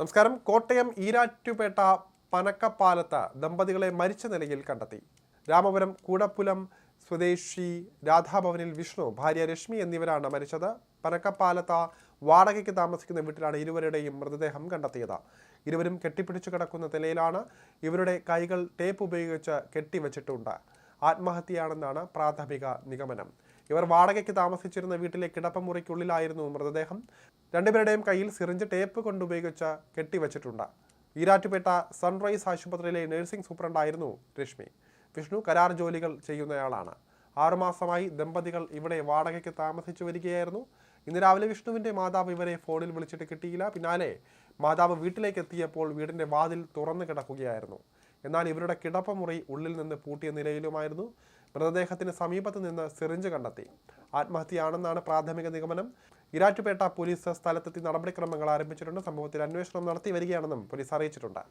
നമസ്കാരം. കോട്ടയം ഈരാറ്റുപേട്ട പനക്കപ്പാലത്ത് ദമ്പതികളെ മരിച്ച നിലയിൽ കണ്ടെത്തി. രാമപുരം കൂടപ്പുലം സ്വദേശി രാധാഭവനിൽ വിഷ്ണു ഭാര്യ രശ്മി എന്നിവരാണ് മരിച്ചത്. പനക്കപ്പാലത്ത് വാടകയ്ക്ക് താമസിക്കുന്ന വീട്ടിലാണ് ഇരുവരുടെയും മൃതദേഹം കണ്ടെത്തിയത്. ഇരുവരും കെട്ടിപ്പിടിച്ചു കിടക്കുന്ന നിലയിലാണ് ഇവരുടെ കൈകൾ ടേപ്പ് ഉപയോഗിച്ച് കെട്ടിവച്ചിട്ടുണ്ട്. ആത്മഹത്യയാണെന്നാണ് പ്രാഥമിക നിഗമനം. ഇവർ വാടകയ്ക്ക് താമസിച്ചിരുന്ന വീട്ടിലെ കിടപ്പമുറിക്കുള്ളിലായിരുന്നു മൃതദേഹം. രണ്ടുപേരുടെയും കയ്യിൽ സിറിഞ്ച് ടേപ്പ് കൊണ്ടുപയോഗിച്ച് കെട്ടിവച്ചിട്ടുണ്ട്. ഈരാറ്റുപേട്ട സൺറൈസ് ആശുപത്രിയിലെ നഴ്സിംഗ് സൂപ്രണ്ടായിരുന്നു രശ്മി. വിഷ്ണു കരാർ ജോലികൾ ചെയ്യുന്നയാളാണ്. ആറുമാസമായി ദമ്പതികൾ ഇവിടെ വാടകയ്ക്ക് താമസിച്ചു വരികയായിരുന്നു. ഇന്ന് രാവിലെ വിഷ്ണുവിന്റെ മാതാവ് ഇവരെ ഫോണിൽ വിളിച്ചിട്ട് കിട്ടിയില്ല. പിന്നാലെ മാതാവ് വീട്ടിലേക്ക് എത്തിയപ്പോൾ വീടിന്റെ വാതിൽ തുറന്നു കിടക്കുകയായിരുന്നു. എന്നാൽ ഇവരുടെ കിടപ്പമുറി ഉള്ളിൽ നിന്ന് പൂട്ടിയ നിലയിലുമായിരുന്നു. മൃതദേഹത്തിന് സമീപത്ത് നിന്ന് സിറിഞ്ച് കണ്ടെത്തി. ആത്മഹത്യയാണെന്നാണ് പ്രാഥമിക നിഗമനം. ഇരാറ്റുപേട്ട പോലീസ് സ്ഥലത്തെത്തി നടപടിക്രമങ്ങൾ ആരംഭിച്ചിട്ടുണ്ട്. സംഭവത്തിൽ അന്വേഷണം നടത്തി വരികയാണെന്നും പോലീസ് അറിയിച്ചിട്ടുണ്ട്.